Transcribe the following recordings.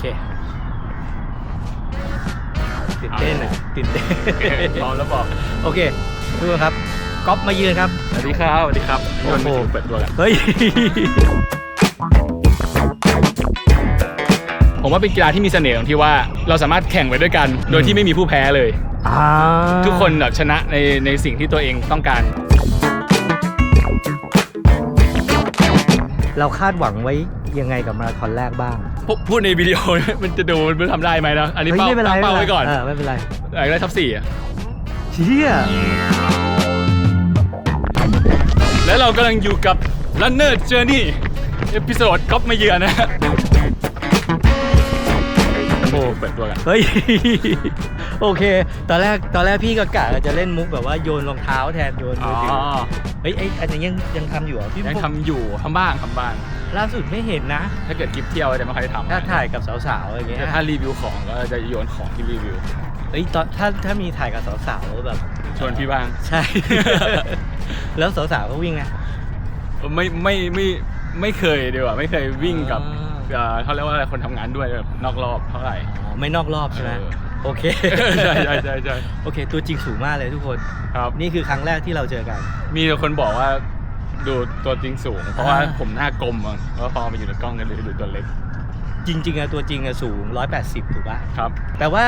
เคตื่นเต้นอะตื่นเต้นพร้อมแล้วบอก โอเคทุกคนครับก๊อฟมายืนครับ สวัสดีครับ สวัสดีครับโอ้โหโยนมือถือเปิดตัวกัน เฮ้ย ผมว่าเป็นกีฬาที่มีเสน่ห์ตรงที่ว่าเราสามารถแข่งไปด้วยกัน โดยที่ไม่มีผู้แพ้เลยอ่าทุกคนแบบชนะในในสิ่งที่ตัวเองต้องการ เราคาดหวังไว้ยังไงกับมาราธอนแรกบ้าง พูพูดในวิดีโอ มันจะดูมันทำได้ไหมนะอันนี้เฮ้ยเป้าไม่เป็นไรตั้งเป้าม่ไว้ป็ก่อนเออไม่เป็นไรอยากได้ท็อปสี่อะเชี่ยแล้วเรากำลังอยู่กับ Runner Journey เอพิโซดก๊อปมาเยือนนะฮะโอ้เปิดตัวกันเฮ้ย โอเค ตอนแรกตอนแรกพี่ก็กะจะเล่นมุกแบบว่าโยนรองเท้าแทนโยนมือ๋ออถือเฮ้ยไออันนี้ยังยังทำอยู่เหรอพี่ยังทำอยู่ทำบ้างทำบ้าง ล่าสุดไม่เห็นนะ ถ้าเกิดคลิปเที่ยวจะไม่ค่อยได้ทำถ้าถ่ายกับสาวๆอะไรเงี้ยแต่ถ้ารีวิวของก็จะโยนของที่รีวิวเฮ้ยตอนถ้าถ้ามีถ่ายกับสาวๆแบบชวนพี่บ้าง ใช่ แล้วสาวๆก็วิ่งไงไม่ไม่ไม่ไม่เคยดีกว่าไม่เคยวิ่งกับอ่าเอ่อเขาเรียกว่าอะไรคนทำงานด้วยแบบนอกรอบเท่าไหร่อ๋อไม่นอกรอบใช่ไหมเออโอเคใช่ใช่ใช่ใช่โอเค ตัวจริงสูงมากเลยทุกคนครับนี่คือครั้งแรกที่เราเจอกัน มีคนบอกว่า ดูตัวจริงสูง เพราะว่าอ่าผมหน้ากลมอะแล้วพอมาอยู่ในกล้องกันเลยดูตัวเล็ก จริงๆอะตัวจริงอะสูง 180 ถูกป่ะครับ แต่ว่า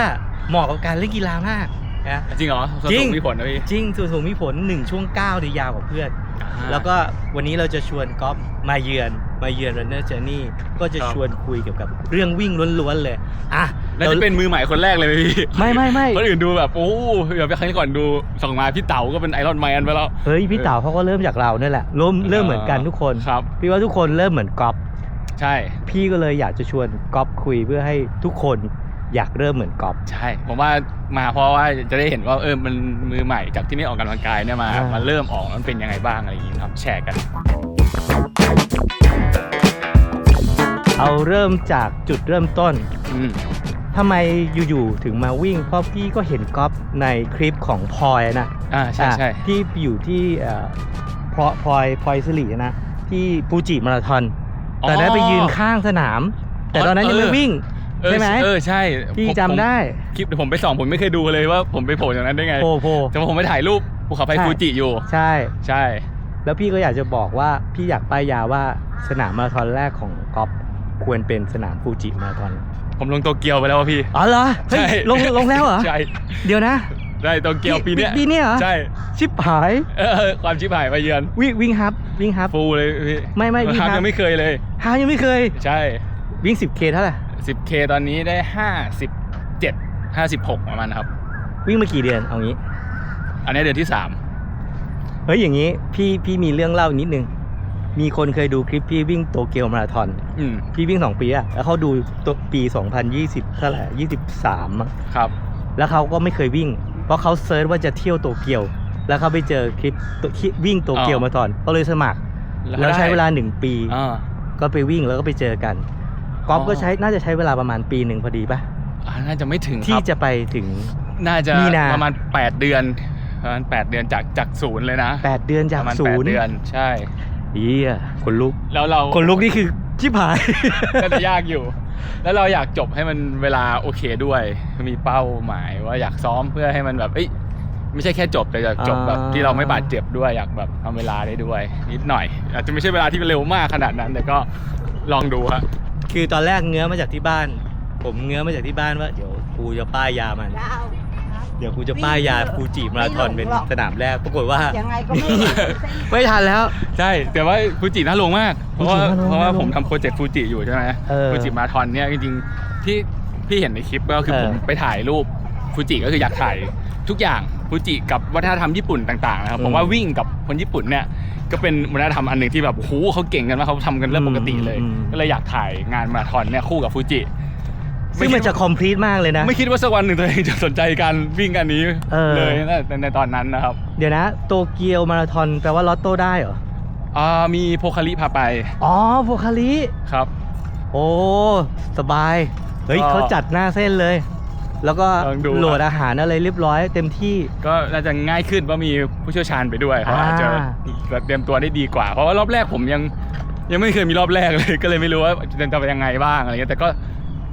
เหมาะกับการเล่นกีฬามาก นะจริงเหรอส่วนจริสูงงมีผลนะพี่ จริงส่วนสูงมีผล1ช่วง9ในยาวกว่าเพื่อนอ่าแล้วก็วันนี้เราจะชวนก๊อฟมาเยือนมาเยือน Runner Journey ก็จะครับชวนคุยเกี่ยวกับเรื่องวิ่งล้วนๆเลยอะน่าจะเป็นมือใหม่คนแรกเลยไหมพี่ ไม่ไม่ไม่คนอื่นดูแบบโอ้เดี๋ยวไปครั้งก่อนดูส่งมาพี่เต๋าก็เป็นไอรอนแมนไปแล้ว เฮ้ยพี่เต๋าเขาก็เริ่มจากเราเนี่ยแหละเริ่มเริ่มเหมือนกันทุกคนครับพี่ว่าทุกคนเริ่มเหมือนก๊อฟใช่ พี่ก็เลยอยากจะชวนก๊อฟคุยเพื่อให้ทุกคน อยากเริ่มเหมือนก๊อฟใช่ ผมว่ามาเพราะว่าจะได้เห็นว่าเออมันมือใหม่จากที่ไม่ออกกำลังกายเนี่ยมาอ่ามมาเริ่มออกแล้วมันเป็นยังไงบ้างอะไรอย่างงี้ครับแชร์กัน เอาเริ่มจากจุดเริ่มต้นอืมทำไมอยู่ๆถึงมาวิ่ง เพราะพี่ก็เห็นก๊อฟในคลิปของพลอยนะอ่าใช่ใช่อะที่อยู่ที่เอ่อพลอยพลอยพลอยสิรินะที่ฟูจิมาราธอน ตอนนั้นไปยืนข้างสนาม แต่ตอนนั้นยังไม่วิ่ง เออใช่ไหมเออใช่พี่ผมจำได้ผมคลิปเดี๋ยวผมไปส่องผมไม่เคยดูเลยว่าผมไปโผล่อย่างนั้นได้ไงโพโพ แต่ว่าผมไปถ่ายรูปภูเขาไฟใช่ ฟูจิอยู่ ใช่ ใช่ แล้วพี่ก็อยากจะบอกว่าพี่อยากป้ายยาว่าสนามมาราธอนแรกของก๊อฟควรเป็นสนามฟูจิมาราธอนผมลงโตเกียวไปแล้วอะพี่อ๋อเหรอเฮ้ยใช่ลงลงแล้วเหรอ ใช่เดี๋ยวนะได้โตเกียวปีเนี้ยปีเนี้ยเหรอใช่ชิบหายเออความชิบหายมาเยือนวิ่งวิ่งฮับวิ่งฮับ ฟูเลยพี่ไม่ไม่วิ่งครับครับ ยังไม่เคยเลยฮายังไม่เคย ใช่ วิ่ง 10K เท่าไหร่ 10K ตอนนี้ได้ 57 56 ประมาณนะครับ วิ่งมากี่เดือนเอางี้ อันนี้เดือนที่เฮ้ยอย่างนี้พี่พี่มีเรื่องเล่านิดนึง มีคนเคยดูคลิปพี่วิ่งโตเกียวมาราธอน3อืมพี่วิ่ง2ปีอะแล้วเขาดูตัวปี 2020เท่าไหร่23มั้งครับ แล้วเขาก็ไม่เคยวิ่ง เพราะเขาเซิร์ชว่าจะเที่ยวโตเกียว แล้วเขาไปเจอคลิปตัวที่วิ่งโตเกียวอ๋อมาราธอนก็เลยสมัคร แล้วใช้เวลา1ปี อ่าก็ไปวิ่งแล้วก็ไปเจอกัน ก๊อฟอ๋อก็ใช้น่าจะใช้เวลาประมาณปีหนึ่งพอดีปะอ่าน่าจะไม่ถึงคที่รับจะไปถึง น่าจะมีนา ประมาณ 8 เดือนประมาณ8เดือนจากจากศูนย์เลยนะ8เดือนจากประมาณศูแปดนย์เดือนใช่เฮียคนลุกแล้วเราคนลุกนี่คือชิบหาย ก็จะยากอยู่ แล้วเราอยากจบให้มันเวลาโอเคด้วย มีเป้าหมายว่าอยากซ้อมเพื่อให้มันแบบเอ้ยไม่ใช่แค่จบแต่อยากจบแบบอ่า ที่เราไม่บาดเจ็บด้วยอยากแบบทำเวลาได้ด้วย นิดหน่อย อาจจะไม่ใช่เวลาที่เร็วมากขนาดนั้น แต่ก็ลองดูฮะ คือตอนแรกเงื้อมาจากที่บ้าน ผมเงื้อมาจากที่บ้านว่าเดี๋ยวกูจะป้ายยามันเดี๋ยวกูจะป้ายยาฟูจิมาราธอนเป็นสนามแรกปรากฏว่ายังไงก็ไม่หลงไม่ทันแล้ว ใช่ แต่ว่าฟูจิน่าลงมาก เพราะว่าฟูจิน่าลงเพราะว่าน่าลงผมทำโปรเจกต์ฟูจิอยู่ใช่ไหมเออฟูจิมาราธอนเนี่ยจริงๆที่พี่เห็นในคลิปก็คือเออผมไปถ่ายรูปฟูจิก็คืออยากถ่าย ทุกอย่างฟูจิกับวัฒนธรรมญี่ปุ่นต่างๆนะครับอืมผมว่าวิ่งกับคนญี่ปุ่นเนี่ยก็เป็นวัฒนธรรมอันหนึ่งที่แบบโอ้โหเขาเก่งกันมากเขาทำกันเรื่องปกติเลยอืมก็เลยอยากถ่ายงานมาราธอนเนี่ยคู่กับฟูจิซึ่งมันจะคอมพลีทมากเลยนะ ไม่คิดว่าสักวันหนึ่งตัวเองจะสนใจการวิ่งอันนี้เออเลยในในตอนนั้นนะครับ เดี๋ยวนะ โตเกียวมาราธอนแปลว่าลอตโต้ได้เหรออ่ามีโพคาริพาไป อ๋อโพคาริครับ โอ้ สบาย เฮ้ยก็เขาจัดหน้าเส้นเลย แล้วก็ลองดู โหลดอาหารอะไรเรียบร้อยเต็มที่ ก็น่าจะง่ายขึ้นเพราะมีผู้เชี่ยวชาญไปด้วยเขาอาจจะอ่าเตรียมตัวได้ดีกว่า เพราะว่ารอบแรกผมยังยังไม่เคยมีรอบแรกเลย ก็เลยไม่รู้ว่าจะเป็นยังไงบ้างอะไรเงี้ยแต่ก็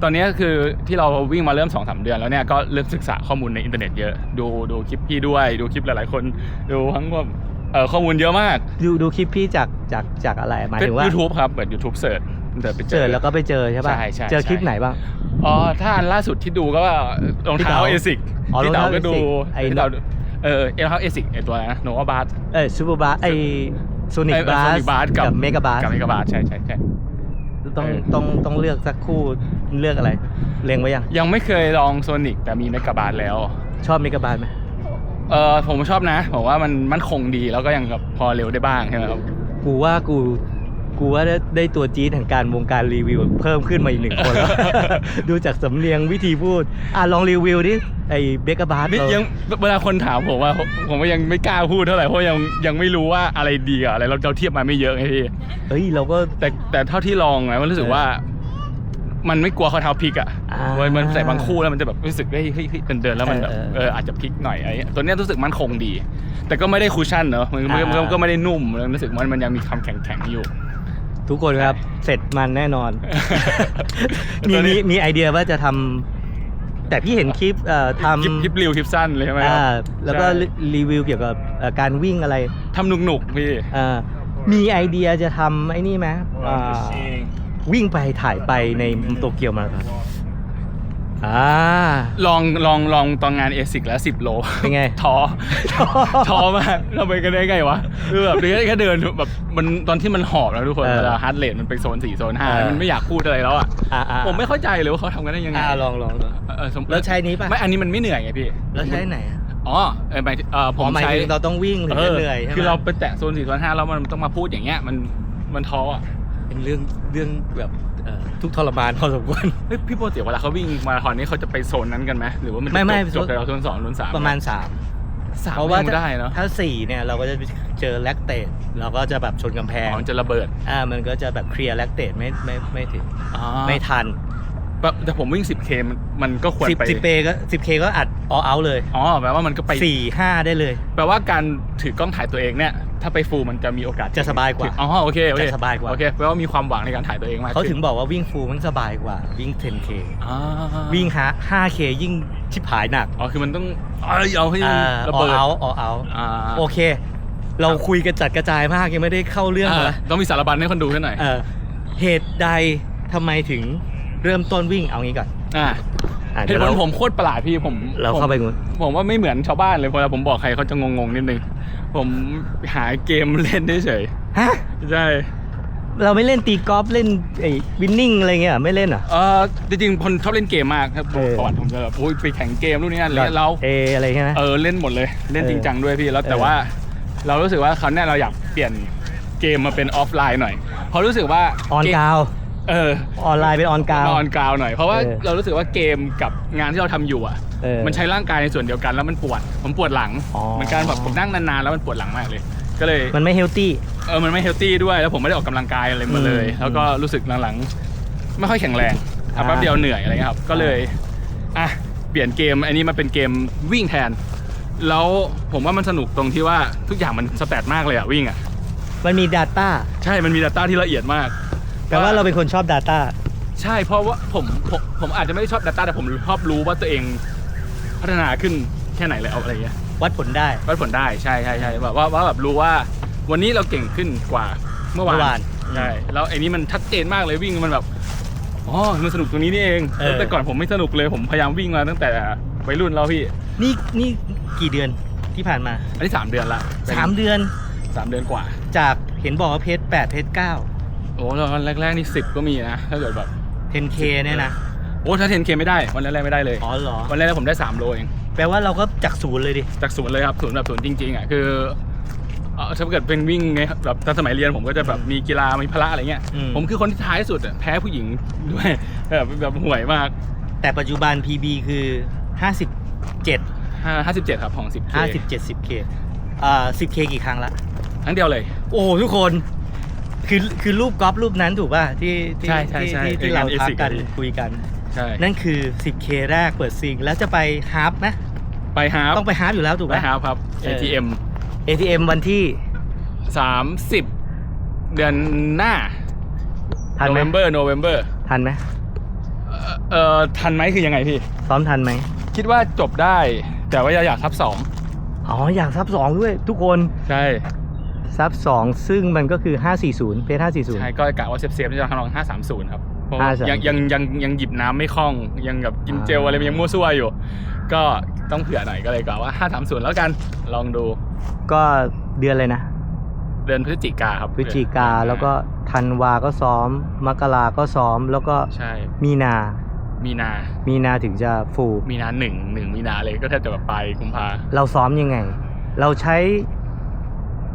ตอนนี้คือที่เราวิ่งมาเริ่ม2อสเดือนแล้วเนี่ยก็เริ่มศึกษาข้อมูลในอินเทอร์เน็ตเยอะดูดูคลิปพี่ด้วย ดูคลิปหลาย ๆ คนดูทั้งแบบเอ่อข้อมูลเยอะมากดูดูคลิปพี่จากจากจากอะไรหมายถึงว่า ยูทูบครับเปิด YouTube เสิร์ช เดินไปเจเจออ แล้วก็ไปเจอใช่ป่ะใช่ใช่เจอคลิปใช่ ไหนบ้าง อ๋อถ้าอันล่าสุดที่ดูก็รองเท้าพี่เอเต๋าซิกอ๋อพี่เต๋ารองเท้าก็ดู ASIC ไอ้ พี่เต๋าเออรองเท้าเอซิกไอตัวนะโนวาบาส เอ้ยซูเปอร์บาร์ไอโซนิกบาโซร์นิกบาสกับกับเมกาบาร์กับเมกะบาสใช่ใช่ใช่ ต้องเออ ต้องต้องเลือกสักคู่เลือกอะไรเล็งไว้ยังยังไม่เคยลองโซนิกแต่มีเมกะบาสแล้ว ชอบเมกาบาร์ไหมเออผมชอบนะผมว่ามันมันคงดีแล้วก็ยังแบบพอเร็วได้บ้างใช่ไหมครับ กูว่ากู กูว่าได้ได้ตัวจี๊ดแห่งการวงการรีวิว เพิ่มขึ้นมาอีกหนึ่งคนแล้ว ดูจากสำเนียงวิธีพูด อะลองรีวิวดิไอ้เบกาบาร์นี่ยังเวลาคนถามผมว่าผมผมก็ยังไม่กล้าพูดเท่าไหร่เพราะยังยังไม่รู้ว่าอะไรดีกับอะไรเราเราเทียบมาไม่เยอะไงพี่เฮ้ยเราก็แต่แต่เท่าที่ลองนะมันรู้สึกว่า มันไม่กลัวข้อเท้าพลิกอะอ่ามันมันใส่บางคู่แล้วมันจะแบบรู้สึกเฮ้ยเฮ้ยเฮ้ยเดินเดินแล้วมันแบบเออเออเอออาจจะพลิกหน่อยอะไรเงี้ยตัวเนี้ยรู้สึกมันคงดี แต่ก็ไม่ได้คุชชั่นเนอะมันมันมันอ่าก็ไม่ได้นุ่มมันรู้สึกมันมันยังมีความแข็งแข็งๆอยู่ ทุกคนครับเสร็จมันแน่นอน มีตัวนี้มีมีไอเดียว่าจะทำแต่พี่เห็นคลิปเอ่อคลิปทำคลิปรีวิวคลิปสั้นเลยใช่ไหมครัอ่าบแล้วก็ใช่รีรีวิวเกี่ยวกับเอ่อการวิ่งอะไรทำหนุกหนุกๆพี่อ่ามีไอเดียจะทำไอ้นี่ไหมอ่าวิ่งไปถ่ายไปในโตเกียวมาราธอน อ่า ลองลองลองตอนงานเอซิกแล้วสิบโลเป็นไง ท้อท้อมากทำไมกันได้ไงวะคือแบบแค่แค่เดินแบบมันตอนที่มันหอบแล้วทุกคนเออเวลาฮาร์ดเรทมันไปโซนสี่โซนห้าเออ มันไม่อยากพูดอะไรแล้วอะอ่าอ่าผมไม่เข้าใจเลยว่าเขาทำกันได้ยังไงอ่าลองลองลอง เออสมแล้วใช้นี้ป่ะไม่อันนี้มันไม่เหนื่อยไงพี่แล้วใช้ไหนอะอ๋อเออหมายถึงเออผอ๋อมหมายใช้ถึงเราต้องวิ่งถึงเอจะอเหนื่อยใช่ไหมคือเราไปแตะโซนสี่โซนห้าแล้วมันต้องมาพูดอย่างเงี้ยมันมันท้ออะ เป็นเรื่องเรื่องแบบเอ่อทุกข์ทรมานพอสมควรเฮ้ยพี่โปรติเวลาเขาวิ่งมาราธอนนี่เขาจะไปโซนนั้นกันไหมหรือว่ามันจะไม่ไม่จบจบแต่เราโซนสองโซนสามประมาณสามสามเพราะว่ายังไม่ได้เนาะถ้าสี่เนี่ยเราก็จะเจอแลคเตตเราก็จะแบบชนกำแพอ๋งอมันจะระเบิดอ่ามันก็จะแบบเคลียร์แลคเตตไม่ไม่ไม่ถึงอ๋อไม่ทัน แบบแต่ผมวิ่ง 10K มันมันก็ควรสิบไปสิบเปก็สิบเคก็อัดออเอาเลยอ๋อแปลว่ามันก็ไปสี่ห้าได้เลย แปลว่าการถือกล้องถ่ายตัวเองเนี่ย ถ้าไปฟูลมันจะมีโอกาสจะสบายกว่า อ๋อโอเคโอเคจะสบายกว่า โอเคแปลว่ามีความหวังในการถ่ายตัวเองมากเขาขึ้นถึงบอกว่าวิ่งฟูลมันสบายกว่า วิ่ง 10K อ่าวิ่งฮะ 5K ยิ่งชิบหายหนัก อ๋อคือมันต้องเอ้ยเอาให้อ่าระออเบิดเอาออเอาอ่าโอเค เราคุยกันจัดกระจายมากยังไม่ได้เข้าเรื่องอ่าเลยต้องมีสารบัญให้คนดูแค่หน่อยเออเหตุใดทำไมถึง เริ่มต้นวิ่งเอางี้ก่อนอ่าอะเหดี๋ยตุวผลเราผมโคตรประหลาดพี่ผมเราเข้าไปผมงูผมว่าไม่เหมือนชาวบ้านเลยเวลาผมบอกใครเขาจะงงๆนิดนึงผมหาเกมเล่นเฉยฮะๆใช่เราไม่เล่นตีกอล์ฟเล่นไอ้วินนิ่งอะไรเงี้ยเหรอไม่เล่นเหรอเออจริงๆคนชอบเล่นเกมมากครับเออประวัติผมจะแบบโอ้ยไปแข่งเกมรุ่นนี้นั่นเลยแล้ว เออะไรใช่ไหม เออเล่นหมดเลยเล่นเออจริงจังด้วยพี่แล้วแต่เออ ว่าเรารู้สึกว่าคราวเนี้ยเราอยากเปลี่ยนเกมมาเป็นออฟไลน์หน่อยเพราะรู้สึกว่าออนเมกาว เออออนไลน์เป็นออนกาวออนกราวหน่อยเพราะว่าเออเรารู้สึกว่าเกมกับงานที่เราทำอยู่อะ เออมันใช้ร่างกายในส่วนเดียวกันแล้วมันปวด ผมปวดหลังอ๋อ เหมือนกันแบบผมนั่งนานๆแล้วมันปวดหลังมากเลย ก็เลยมันไม่เฮลตี้ เออมันไม่เฮลตี้ด้วยแล้วผมไม่ได้ออกกำลังกายอะไรมาเลย อืมแล้วก็รู้สึกหลังๆไม่ค่อยแข็งแรงอ่าอะแป๊บเดียวเหนื่อยอะไรเงี้ยครับ ก็เลยอะเปลี่ยนเกมอันนี้มาเป็นเกมวิ่งแทน แล้วผมว่ามันสนุกตรงที่ว่าทุกอย่างมันสแตทมากเลยอะวิ่งอะมันมี Data ใช่มันมี Data ที่ละเอียดมาก แปลว่าเราเป็นคนชอบ Data ใช่เพราะว่าผมผมผมอาจจะไม่ได้ชอบ Data แต่ผมชอบรู้ว่าตัวเองพัฒนาขึ้นแค่ไหนแล้วอะไรเงี้ยวัดผลได้ วัดผลได้ใช่ใช่ใช่แบบว่าว่าแบบรู้ว่า วันนี้เราเก่งขึ้นกว่าเมื่อวาเมื่อวานนใช่แล้วไอ้นี้มันชัดเจนมากเลยวิ่งมันแบบอ๋อมันสนุกตรงนี้นี่เองเออ แต่ก่อนผมไม่สนุกเลยผมพยายามวิ่งมาตั้งแต่วัยรุ่นแล้วพี่ นี่นี่กี่เดือนที่ผ่านมาอันนี้สามเดือนละ3เดือนสามเดือนกว่า จากเห็นบอกว่าเพจ8เพจ9 โอ้ตอนแรกๆนี่สิบก็มีนะถ้าเกิดแบบ 10K เนี่ยนะ โอ้ถ้าเทนเคไม่ได้วันแรกๆไม่ได้เลย อ๋อเหรอ วันแรกๆผมได้สามโลเอง แปลว่าเราก็จากศูนย์เลยดิ จากศูนย์เลยครับศูนย์แบบศูนย์จริงๆอะคือเอ่อถ้าเกิดเป็นวิ่งไงแบบตอนสมัยเรียนผมก็จะแบบมีกีฬามีพละอะไรเงี้ย อืม ผมคือคนที่ท้ายสุดอะแพ้ผู้หญิงด้วยแบบแบบห่วยมากแต่ปัจจุบัน PB คือ 57 ห้าห้าสิบเจ็ดครับของสิบ57 10K อ่า 10K กี่ครั้งละทั้งเดียวเลย โอ้โหทุกคน คือคือรูปกอล์ฟรูปนั้นถูกป่ะที่ที่ใช่ใช่ที่ใช่ที่ที่เออเรางานทัก ASIC กันอะดิคุยกัน ใช่ นั่นคือ 10K แรกเปิดซิงแล้วจะไปฮาร์ปนะ ไปฮาร์ฟต้องไปฮาร์ปอยู่แล้วถูกไปป่ะฮาร์ฟครับ เออ ATM ATM วันที่สามสิบเดือนหน้า ทันไหม November November ทันไหมเอ่อเอ่อทันไหมคือยังไงพี่ ซ้อมทันไหมคิดว่าจบได้ แต่ว่าอยากทับสองอ๋ออยากซับสองด้วยทุกคน ใช่ ซับสองซึ่งมันก็คือ 540 เพจใช่ก็กะว่าเซฟเซฟๆจะทำลองห้าสามศูนย์ครับเพราะว่า530 ยังยังยังยังหยิบน้ำไม่คล่อง ยังแบบกินเจลอะไรมันยังมั่วซั่วอยู่ ก็ต้องเผื่อหน่อยก็เลยกะว่าห้าสามศูนย์แล้วกันลองดู550ก็เดือนเลยนะเดือนพฤศจิกาครับพฤศจิกาแล้วก็ธันวาก็ซ้อม มกราก็ซ้อมแล้วก็ใช่มีนา มีนา มีนาถึงจะฟูมีนาหนึ่งหนึ่งมีนาเลยก็แทบจะแบบปลายกุมภาเราซ้อมยังไง เราใช้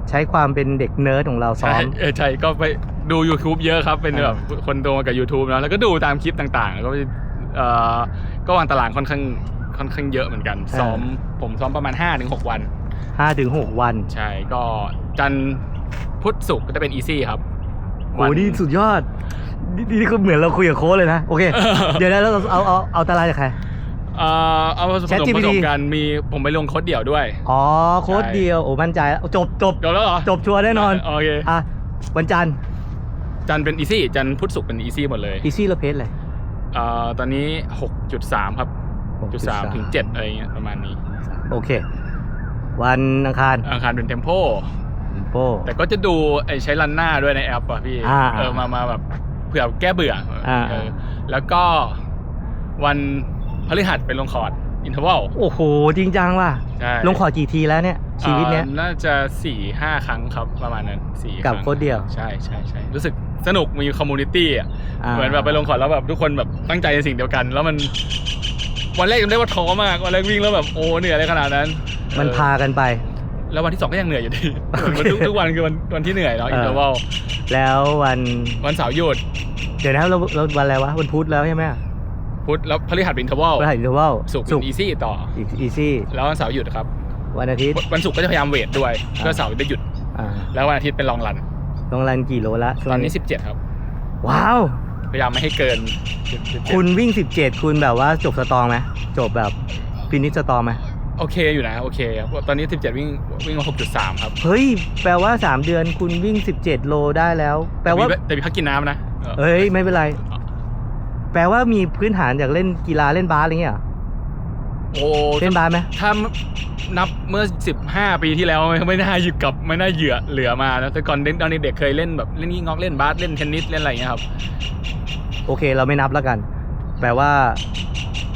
ใช้ความเป็นเด็กเนิร์ดของเราซ้อใช่มเออใช่ก็ไปดู YouTube เยอะครับ เป็นอ่าแบบคนโตมากับ YouTube นะแล้วก็ดูตามคลิปต่างๆ แล้วก็ไปเอ่อก็วางตารางค่อนข้างค่อนข้างเยอะเหมือนกัน ซ้อมผมซ้อมประมาณ 5-6 วัน5ถึง6วัน ใช่ก็จันทร์พุธศุกร์ก็จะเป็นอีซี่ครับโหนี่สุดยอดนี่นี่คือเหมือนเราคุยกับโค้ชเลยนะ โอเค เดี๋ยวนะเราเอาเอาเอาตารางจากใคร เอ่อเอาผสม Chat ผ GPT สมกันมีผมไปลงโค้ดเดี่ยวด้วย อ๋อโค้ชใช่ เดียวโอ้มั่นใจแล้วจบจบจบแล้วเหรอจบชัวร์แน่นอนโอเคอะวันจันทร์จันทร์เป็นอีซี่จันทร์พุธศุกร์เป็นอีซี่หมดเลยอีซี่เราเพจเลย เอ่อตอนนี้ 6.3 ครับ6.3ถึง7อะไรเงี้ยประมาณนี้โอเค วันอังคารอังคารเป็นเทมโปโป้ แต่ก็จะดูไอ้ใช้รันหน้าด้วยในแอปอะพี่ อ่าเออมามาแบบเผื่อแก้เบื่ออา เออแล้วก็วัน พฤหัสเป็นลงคอร์ดอินเทอร์วัลโอ้โห จริงจังว่ะ ใช่ลงขอกี่ทีแล้วเนี่ย ชีวิตเนี้ย อ่าน่าจะสี่ห้าครั้งครับประมาณนั้นสี่กับรั้งโค้ชเดี่ยว ใช่ใช่ใช่รู้สึกสนุกมีคอมมูนิตี้อะ อ่าเหมือนแบบไปลงคอร์ดแล้วแบบทุกคนแบบตั้งใจในสิ่งเดียวกัน แล้วมัน วันแรกจำได้ว่าท้อมากวันแรกวิ่งแล้วแบบโอ้เหนื่อยอะไรขนาดนั้นมันเออพากันไป แล้ววันที่สองก็ยังเหนื่อยอยู่ดีโอเคเหมือนทุกทุกวันคือวันวันที่เหนื่อยเนาะเอออินเทอร์วัลแล้ววัน วันเสาร์หยุดเดี๋ยวนะเราเราวันอะไรวะวันพุธแล้วใช่ไหม พุธแล้วพฤหัสเป็นอินเทอร์วัลวันหันอินเทอร์วัลศุกร์ศุเป็กนร์อีซี่ต่อ อีซี่แล้ววันเสาร์หยุดครับ วันอาทิตย์ วันศุกร์ก็จะพยายามเวทด้วยอ่าเพื่อเสาร์ได้หยุด อ่าแล้ววันอาทิตย์เป็นลองรันลงรันกี่โลละช่วตงอนนี้ 17 ครับ ว้าว พยายามไม่ให้เกิน17คุณวิ่ง 17 คุณแบบว่าจบสตองไหมจบแบบฟินิชสตองไหมโอเคอยู่นะโอเคครับตอนนี้ 17 วิ่งวิ่งมา6.3 ครับเฮ้ย แปลว่า 3 เดือนคุณวิ่ง 17 โลได้แล้ว แปลว่าต่มีแต่มีพักกินน้ำนะ เอ้ย ไม่เป็นไร แปลว่ามีพื้นฐานจากเล่นกีฬาเล่นบาสอะไรเงี้ยเหรอโอ้เล่นบาสไหมถ้านับเมื่อ 15 ปีที่แล้วไม่ไม่น่าหยิบกับไม่น่าเหยื่อเหลือมานะแต่ก่อนเด็กตอนเด็กๆเคยเล่นแบบเล่นยิงงอกเล่นบาสเล่นเทนนิสเล่นอะไรอย่างเงี้ยครับ โอเคเราไม่นับแล้วกัน แปลว่า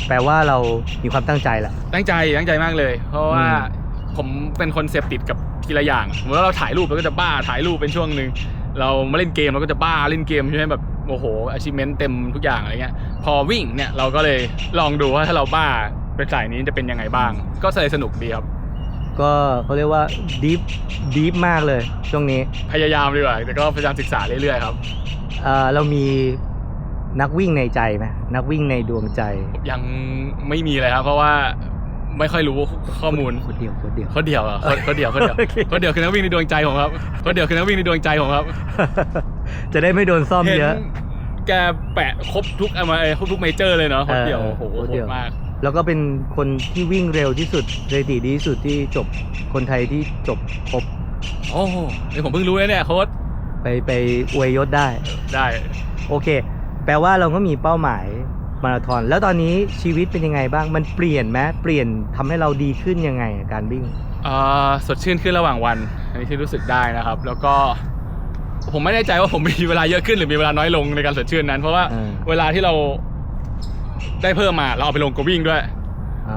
แปลว่าเรามีความตั้งใจแหละตั้งใจตั้งใจมากเลย เพราะว่าอืมผมเป็นคนเสพติดกับทีละอย่างเมื่อเราถ่ายรูปเราก็จะบ้าถ่ายรูปเป็นช่วงหนึ่งเรามาเล่นเกมเราก็จะบ้าเล่นเกมใช่ไหมแบบ โอ้โห achievement เต็มทุกอย่างอะไรเงี้ย พอวิ่งเนี่ยเราก็เลยลองดูว่าถ้าเราบ้าเป็นสายนี้จะเป็นยังไงบ้าง ก็เลยสนุกดีครับ ก็เขาเรียกว่าดีฟดีฟมากเลยช่วงนี้ พยายามดีกว่า แต่ก็พยายามศึกษาเรื่อยๆครับเอ่อเรามีนักวิ่งในใจไหมนักวิ่งในดวงใจ ยังไม่มีเลยครับ เพราะว่าไม่ค่อยรู้ข้อมูลคนเดียวคนเดียวเขาเดียวอะเขาเดียวเขาเดียวโอเคเขาเดียวคือนักวิ่งในดวงใจผมครับเขาเดียวคือนักวิ่งในดวงใจผมครับ จะได้ไม่โดนซ่อมเห็นเยอะ แกแปะครบทุกอะไรครบทุกเมเจอร์เลยเนาะคนเดียวเออโอ้โหคนโหเดียวดมาก แล้วก็เป็นคนที่วิ่งเร็วที่สุดสถิติดีที่สุดที่จบคนไทยที่จบครบโอ้โหนี่ผมเพิ่งรู้เลยเนี่ยโค้ดไปไปอวยยศได้ได้ โอเค แปลว่าเราก็มีเป้าหมายมาราธอนแล้วตอนนี้ชีวิตเป็นยังไงบ้างมันเปลี่ยนไหมเปลี่ยนทำให้เราดีขึ้นยังไงการวิ่งเอ่อสดชื่นขึ้นระหว่างวัน อันนี้ที่รู้สึกได้นะครับ แล้วก็ ผมไม่แน่ใจว่าผมมีเวลาเยอะขึ้นหรือมีเวลาน้อยลงในการสดชื่นนั้น เพราะว่าเออ เวลาที่เราได้เพิ่มมาเราเอาไปลงกับวิ่งด้วย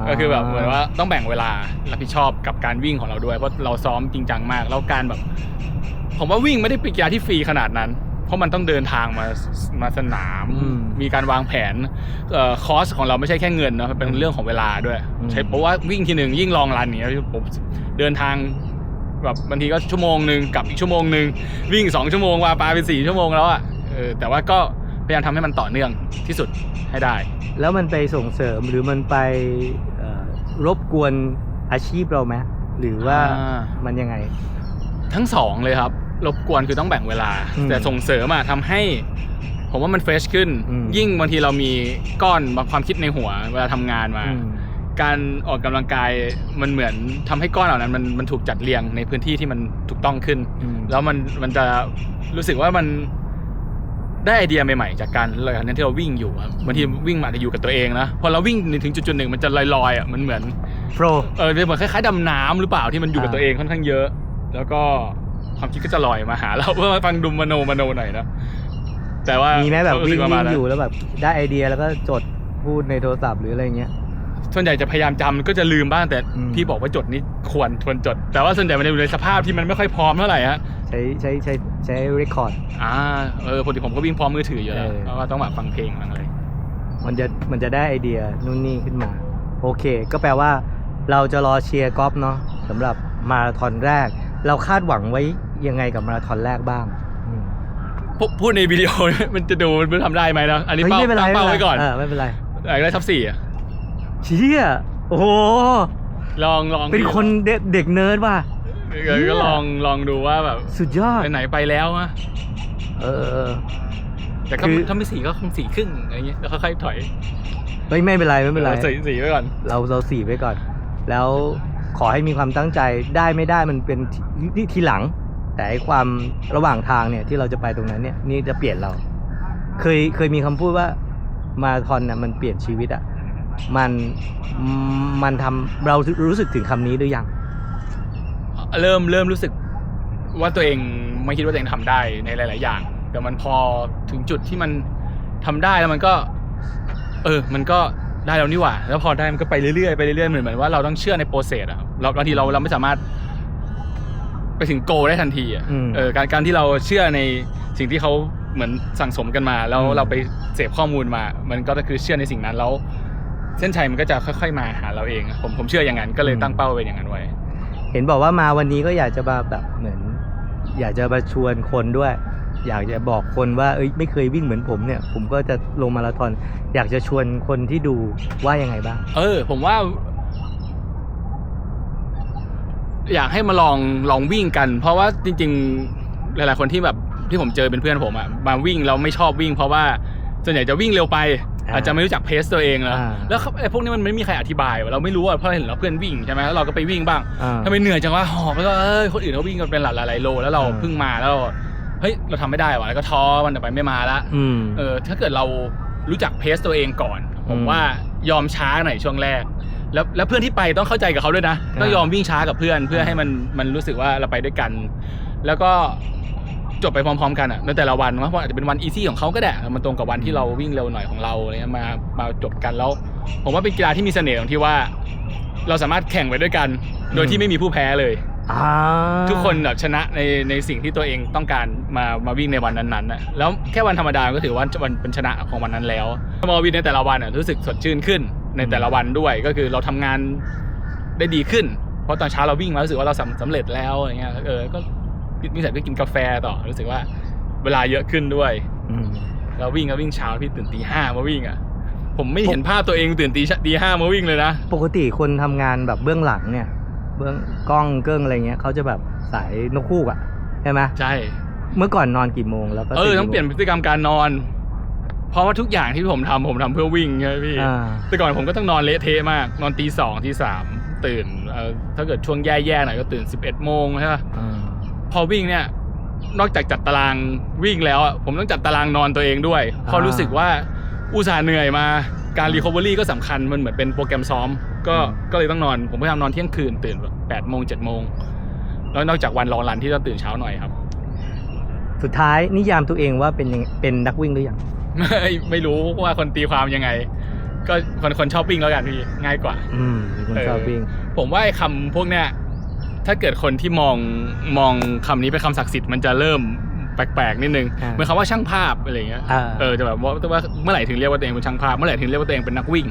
ก็คือแบบเหมือนว่าต้องแบ่งเวลารับผิดชอบกับการวิ่งของเราด้วยเพราะเราซ้อมจริงจังมาก แล้วการแบบ ผมว่าวิ่งไม่ได้เป็นกีฬาที่ฟรีขนาดนั้น เพราะมันต้องเดินทางมามาสนาม อืมมีการวางแผนเอ่อคอสของเราไม่ใช่แค่เงินเนาะมันเป็นเรื่องของเวลาด้วย อืม ใช่เพราะว่าวิ่งทีหนึ่งยิ่งลองรันเนี้ยผมเดินทาง แบบบางทีก็ชั่วโมงหนึ่งกลับอีกชั่วโมงหนึ่งวิ่งสองชั่วโมงว่าปลาเป็นสี่ชั่วโมงแล้วอะเออแต่ว่าก็พยายามทำให้มันต่อเนื่องที่สุดให้ได้ แล้วมันไปส่งเสริมหรือมันไปเอ่อรบกวนอาชีพเราไหมหรือว่าอ่า มันยังไง ทั้งสองเลยครับรบกวนคือต้องแบ่งเวลา อืมแต่ส่งเสริมอะทำให้ ผมว่ามันเฟรชขึ้น อืม ยิ่งบางทีเรามีก้อนบางความคิดในหัว เวลาทำงานมา อืม การออกกำลังกายมันเหมือนทำให้ก้อนเหล่านั้นมันมันถูกจัดเรียงในพื้นที่ที่มันถูกต้องขึ้นอืมแล้วมันมันจะรู้สึกว่ามันได้ไอเดียใหม่ๆจากการหลังจากนั้นที่เราวิ่งอยู่อะบางทีวิ่งมาอาจจะอยู่กับตัวเองนะพอเราวิ่งถึงจุดๆหนึ่งมันจะลอยๆอะมันเหมือนโปรเออเป็นเหมือนคล้ายๆดำน้ำหรือเปล่าที่มันอยู่กับอ่าตัวเองค่อนข้างเยอะ แล้วก็ความคิดก็จะลอยมาหาเราเพื่อมาฟังดุมมโนมโนหน่อยนะแต่ว่ามีไหมแบบรู้วิ่สึงกประมาวิ่ณงนั้นอยู่แล้วแบบได้ไอเดียแล้วก็จดพูดในโทรศัพท์หรืออะไรเงี้ย ส่วนใหญ่จะพยายามจำก็จะลืมบ้างแต่อืมที่บอกว่าจดนี่ควรควรจด แต่ว่าส่วนใหญ่มันจะอยู่ในสภาพที่มันไม่ค่อยพร้อมเท่าไหร่ฮะใช้ใช้ใช้ใช้เรคคอร์ด อ่าเออปกติผมก็วิ่งพร้อมมือถืออยู่แล้วเออเพราะว่าต้องแบบฟังเพลงฟังอะไรมันจะมันจะได้ไอเดียนู่นนี่ขึ้นมา โอเค ก็แปลว่า เราจะรอเชียร์กอล์ฟเนาะสำหรับมาราธอนแรก เราคาดหวังไว้ยังไงกับมาราธอนแรกบ้างอืมพูพูดในวิดีโอ มันจะดูมันทำได้ไหมนะอันนี้ฮ้ยเป้าไม่เป็นไรตั้งเป้าม่ไว้ป็ก่อนเออไม่เป็นไรอยากได้ท็อปสี่อะ เชี่ยโอ้โห ลองลองเป็นคนเด็กเด็กเนิร์ดว่ะ เออก็ลองลองดูว่าแบบสุดยอดไหนๆไปแล้วอะเออเออเออ แต่ก็คือ ถ้าไม่สี่ก็คงสี่ครึ่งอะไรเงี้ยแล้วค่อยๆถอยเฮ้ยไม่เป็นไรไม่เป็นไร สี่สี่ไว้ก่อน เราเราสี่ไว้ก่อน แล้วขอให้มีความตั้งใจได้ไม่ได้มันเป็นทีที่ทีหลัง แต่ไอ้ความระหว่างทางเนี่ยที่เราจะไปตรงนั้นเนี่ยนี่จะเปลี่ยนเรา เคยเคยมีคำพูดว่ามาราธอนน่ะมันเปลี่ยนชีวิตอะ มันมันทำเรารู้สึกถึงคำนี้หรือยัง เริ่มเริ่มรู้สึกว่าตัวเองไม่คิดว่าตัวเองทำได้ในหลาย ๆ อย่างแต่มันพอถึงจุดที่มันทำได้แล้วมันก็ เออ มันก็ได้แล้วนี่หว่า แล้วพอได้มันก็ไปเรื่อย ๆ ไปเรื่อย ๆ เหมือนเหมือนว่าเราต้องเชื่อในโปรเซสอะเราบางทีเราเราไม่สามารถไปถึงโกได้ทันทีอะอืมเออการการที่เราเชื่อในสิ่งที่เขาเหมือนสั่งสมกันมา แล้วอืมเราไปเสพข้อมูลมา มันก็คือเชื่อในสิ่งนั้นแล้ว เส้นชัยมันก็จะค่อยๆมาหาเราเอง ผมผมเชื่ออย่างนั้นก็เลยตั้งเป้าเป็นอย่างนั้นไว้ เห็นบอกว่ามาวันนี้ก็อยากจะมาแบบเหมือน อยากจะมาชวนคนด้วย อยากจะบอกคนว่าเอ้ยไม่เคยวิ่งเหมือนผมเนี่ย ผมก็จะลงมาราธอนอยากจะชวนคนที่ดูว่ายังไงบ้าง เออ ผมว่า อยากให้มาลองลองวิ่งกัน เพราะว่าจริง ๆ หลายๆคนที่แบบที่ผมเจอเป็นเพื่อนผมอะมาวิ่งเราไม่ชอบวิ่ง เพราะว่าส่วนใหญ่จะวิ่งเร็วไป อ่าอาจจะไม่รู้จักเพสตัวเองแล้วอ่าแล้วไอ้พวกนี้มันไม่มีใครอธิบาย เราไม่รู้อะเพราะเห็นเราเพื่อนวิ่งใช่ไหมแล้วเราก็ไปวิ่งบ้างอ่าทำไมเหนื่อยจังวะหอบแล้วก็เอ้ยคนอื่นเขาวิ่งกันเป็นหลายหลายๆโล แล้วเราอ่าเพิ่งมาแล้วเราเฮ้ยเราทำไม่ได้ว่ะแล้วก็ท้อวันต่อไปไม่มาละอืมเออถ้าเกิดเรารู้จักเพสตัวเองก่อนผมอืมว่ายอมช้าหน่อยช่วงแรก แล้วแล้วเพื่อนที่ไปต้องเข้าใจกับเขาด้วยนะอ่าต้องยอมวิ่งช้ากับเพื่อนเพื่อให้มันมันรู้สึกว่าเราไปด้วยกัน แล้วก็ จบไปพร้อมๆ กันอะในแต่ละวันว่าอาจจะเป็นวันอีซี่ของเขาก็ได้มันตรงกับวันที่เราวิ่งเร็วหน่อยของเราอะไรเงี้ยมามาจบกันแล้ว ผมว่าเป็นกีฬาที่มีเสน่ห์ตรงที่ว่า เราสามารถแข่งไปด้วยกัน โดยที่ไม่มีผู้แพ้เลยอ่าทุกคนแบบชนะในในสิ่งที่ตัวเองต้องการมามาวิ่งในวันนั้นๆน่ะแล้วแค่วันธรรมดาก็ถือว่าวันเป็นชนะของวันนั้นแล้วมาวิ่งในแต่ละวันอะรู้สึกสดชื่นขึ้นในแต่ละวันด้วยก็คือเราทำงานได้ดีขึ้น เพราะตอนเช้าเราวิ่งมารู้สึกว่าเราสำสำเร็จแล้วอะไรเงี้ยเออก็ มีแต่ก็กินกาแฟต่อรู้สึกว่า เวลาเยอะขึ้นด้วยอืมเราวิ่งก็วิ่งเช้าพี่ตื่นตีห้ามาวิ่งอะผมไม่เห็นภาพตัวเองตื่นตีตีห้ามาวิ่งเลยนะปกติคนทำงานแบบเบื้องหลังเนี่ย เบื้องกล้องเกิ้งอะไรเงี้ยเขาจะแบบสายนกคู่อะใช่ไหมใช่เมื่อก่อนนอนกี่โมงแล้วก็เออตื่ต้องเปลี่ยนพฤติกรรมการนอน เพราะว่าทุกอย่างที่ผมทำผมทำเพื่อวิ่งใช่ไหมพี่อ่าแต่ก่อนผมก็ต้องนอนเละเทะมาก นอนตีสองตีสามตื่นเอ่อถ้าเกิดช่วงแย่ๆหน่อยก็ตื่นสิบเอ็ดโมงใช่ปะอ่า พอวิ่งเนี่ยนอกจากจัดตารางวิ่งแล้วอะผมต้องจัดตารางนอนตัวเองด้วยเพราะรู้สึกว่าอุตส่าห์เหนื่อยมาการรีคอเวอรี่ก็สำคัญมันเหมือนเป็นโปรแกรมซ้อม ก็ก็เลยต้องนอน ผมพยายามนอนเที่ยงคืนตื่นแบบแปดโมงเจ็ดโมงแล้วนอกจากวันรองรันที่ต้องตื่นเช้าหน่อยครับ สุดท้ายนิยามตัวเองว่าเป็นยังเป็นนักวิ่งหรือยังไม่ไม่รู้ว่าคนตีความยังไง ก็คนคนชอบวิ่งแล้วกันพี่ง่ายกว่า อืมเป็นคนเออชอบวิ่ง ผมว่าไอ้คำพวกเนี้ย ถ้าเกิดคนที่มองมองคำนี้เป็นคำศักดิ์สิทธิ์มันจะเริ่มแปลกๆนิดนึงอ่าเหมือนคำว่าช่างภาพอะไรเงี้ยอ่าเออจะแบบว่าว่าเมื่อไหร่ถึงเรียกว่าตัวเองเป็นช่างภาพเมื่อไหร่ถึงเรียกว่าตัวเองเป็นนักวิ่ง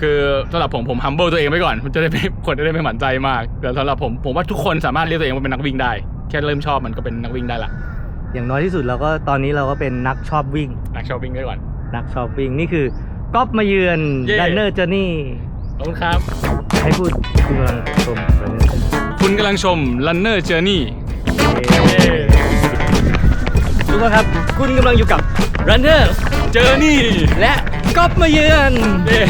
คือสำหรับผมผม humble ตัวเองไว้ก่อนมันจะได้ไม่คนจะได้ไม่หมั่นใจมากแต่สำหรับผมผมว่าทุกคนสามารถเรียกตัวเองว่าเป็นนักวิ่งได้ แค่เริ่มชอบมันก็เป็นนักวิ่งได้ละอย่างน้อยที่สุดเราก็ตอนนี้เราก็เป็นนักชอบวิ่ง นักชอบวิ่งได้ก่อน นักชอบวิ่งนี่คือก๊อปมาเยือนเย้ดันเนอร์เจอร์นี่ขอบคุณครับ ให้พูดคุณกำลังชม Runner Journey คุณกำลังชม Runner Journey ทุกคนครับ คุณกำลังอยู่กับ Runner เจอนี่และก๊อปมาเยือนเย้